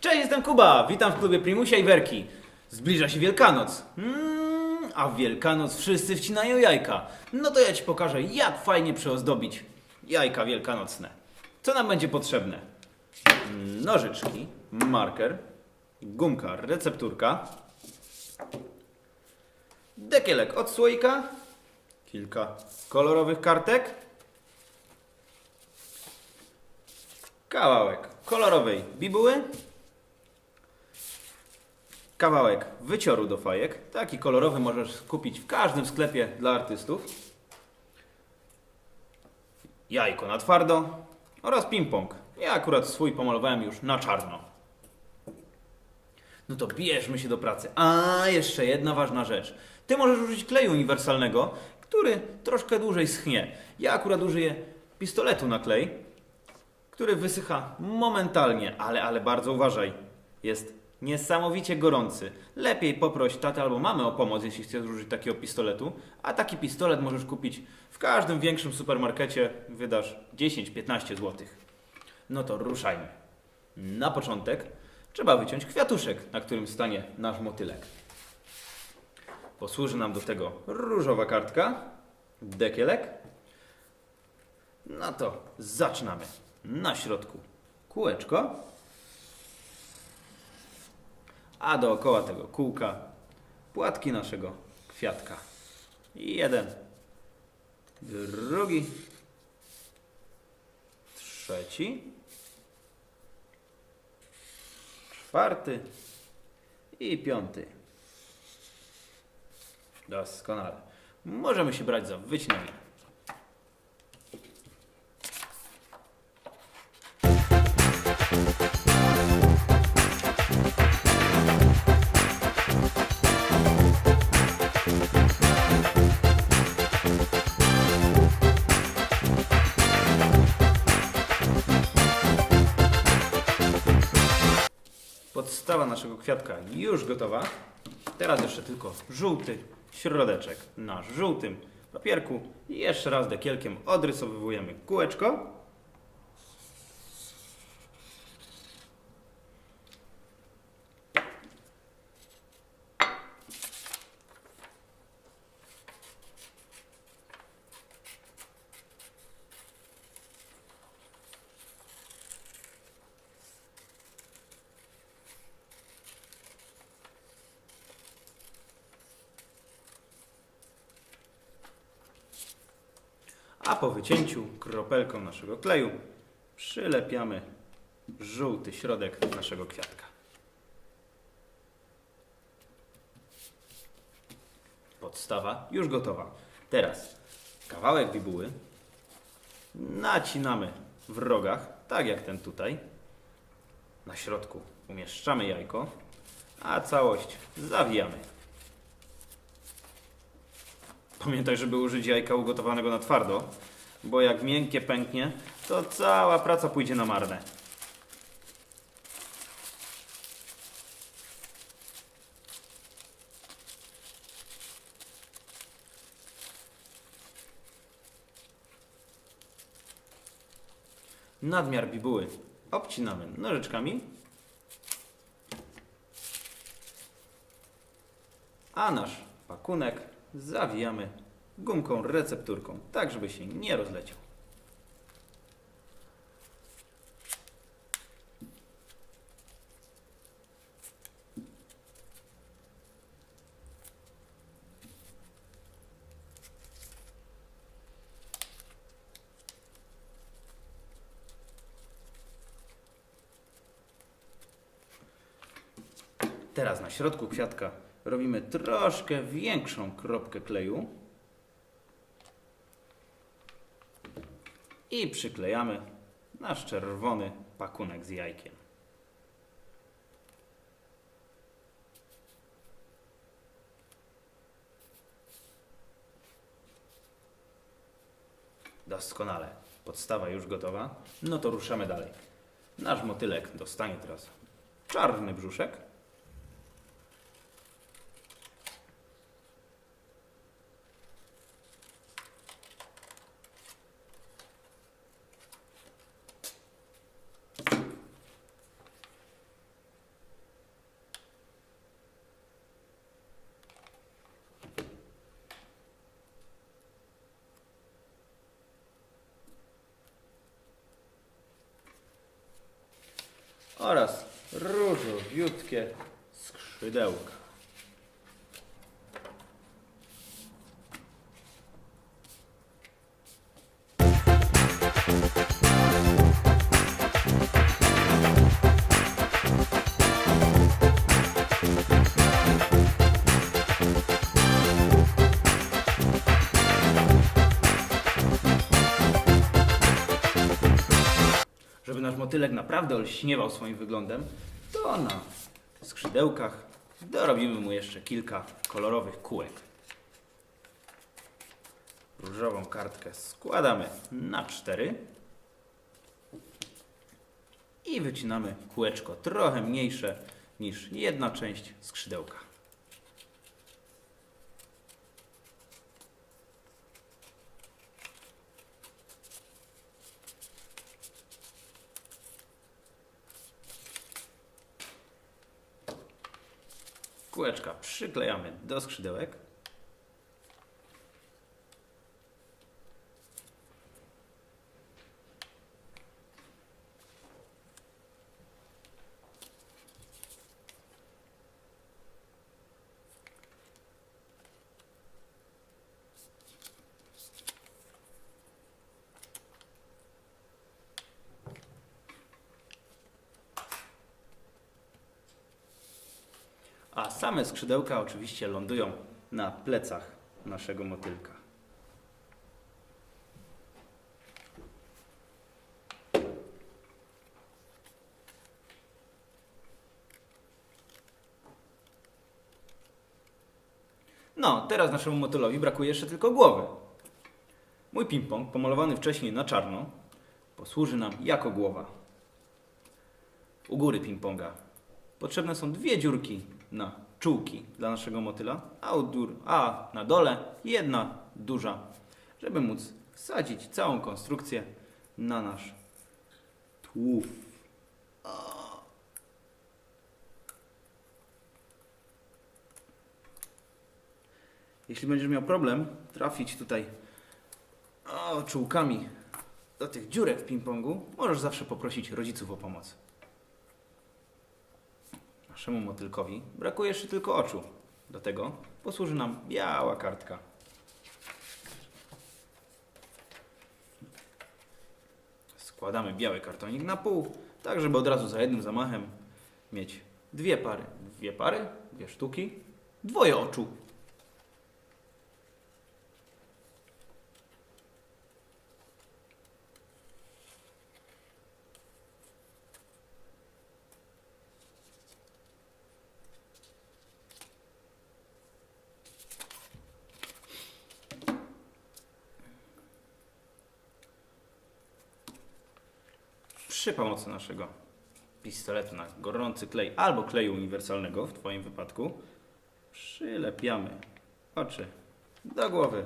Cześć, jestem Kuba. Witam w klubie Primusia i Werki. Zbliża się Wielkanoc. Mm, a w Wielkanoc wszyscy wcinają jajka. No to ja Ci pokażę, jak fajnie przyozdobić jajka wielkanocne. Co nam będzie potrzebne? Nożyczki, marker, gumka, recepturka, dekielek od słoika, kilka kolorowych kartek, kawałek kolorowej bibuły, kawałek wycioru do fajek. Taki kolorowy możesz kupić w każdym sklepie dla artystów. Jajko na twardo oraz ping-pong. Ja akurat swój pomalowałem już na czarno. No to bierzmy się do pracy. A jeszcze jedna ważna rzecz. Ty możesz użyć kleju uniwersalnego, który troszkę dłużej schnie. Ja akurat użyję pistoletu na klej, który wysycha momentalnie, ale, ale bardzo uważaj. Jest niesamowicie gorący. Lepiej poproś tatę albo mamę o pomoc, jeśli chcesz użyć takiego pistoletu. A taki pistolet możesz kupić w każdym większym supermarkecie. Wydasz 10-15 zł. No to ruszajmy. Na początek trzeba wyciąć kwiatuszek, na którym stanie nasz motylek. Posłuży nam do tego różowa kartka, dekielek. No to zaczynamy. Na środku kółeczko, a dookoła tego kółka płatki naszego kwiatka. Jeden, drugi, trzeci, czwarty i piąty. Doskonale. Możemy się brać za wycinanie. Podstawa naszego kwiatka już gotowa. Teraz jeszcze tylko żółty środeczek na żółtym papierku. I jeszcze raz dekielkiem odrysowujemy kółeczko. A po wycięciu kropelką naszego kleju przylepiamy żółty środek naszego kwiatka. Podstawa już gotowa. Teraz kawałek bibuły nacinamy w rogach, tak jak ten tutaj. Na środku umieszczamy jajko, a całość zawijamy. Pamiętaj, żeby użyć jajka ugotowanego na twardo, bo jak miękkie pęknie, to cała praca pójdzie na marne. Nadmiar bibuły obcinamy nożyczkami, a nasz pakunek zawijamy gumką recepturką, tak żeby się nie rozleciał. Teraz na środku kwiatka robimy troszkę większą kropkę kleju i przyklejamy nasz czerwony pakunek z jajkiem. Doskonale. Podstawa już gotowa. No to ruszamy dalej. Nasz motylek dostanie teraz czarny brzuszek. Oraz różowiutkie skrzydełka. Motylek naprawdę olśniewał swoim wyglądem, to na skrzydełkach dorobimy mu jeszcze kilka kolorowych kółek. Różową kartkę składamy na cztery i wycinamy kółeczko trochę mniejsze niż jedna część skrzydełka. Kółeczka przyklejamy do skrzydełek. A same skrzydełka oczywiście lądują na plecach naszego motylka. No, teraz naszemu motylowi brakuje jeszcze tylko głowy. Mój ping-pong, pomalowany wcześniej na czarno, posłuży nam jako głowa. U góry ping-ponga potrzebne są dwie dziurki na czułki dla naszego motyla, a, dur, a na dole jedna duża, żeby móc wsadzić całą konstrukcję na nasz tłów. Jeśli będziesz miał problem trafić tutaj o, czułkami do tych dziurek w ping-pongu, możesz zawsze poprosić rodziców o pomoc. Naszemu motylkowi brakuje jeszcze tylko oczu. Do tego posłuży nam biała kartka. Składamy biały kartonik na pół, tak żeby od razu za jednym zamachem mieć dwie pary. Dwie pary, dwie sztuki, dwoje oczu. Przy pomocy naszego pistoletu na gorący klej albo kleju uniwersalnego w Twoim wypadku przylepiamy oczy do głowy.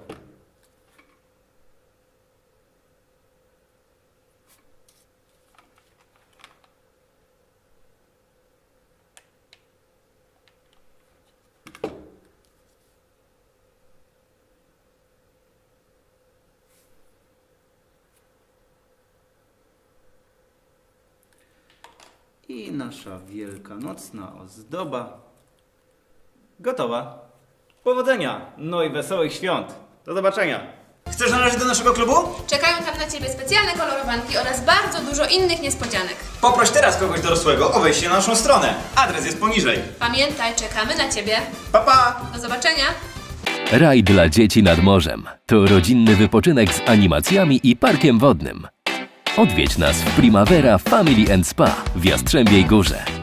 I nasza wielkanocna ozdoba gotowa. Powodzenia, no i wesołych świąt. Do zobaczenia. Chcesz należeć do naszego klubu? Czekają tam na Ciebie specjalne kolorowanki oraz bardzo dużo innych niespodzianek. Poproś teraz kogoś dorosłego o wejście na naszą stronę. Adres jest poniżej. Pamiętaj, czekamy na Ciebie. Pa, pa! Do zobaczenia! Raj dla dzieci nad morzem to rodzinny wypoczynek z animacjami i parkiem wodnym. Odwiedź nas w Primavera Family Spa w Jastrzębiej Górze.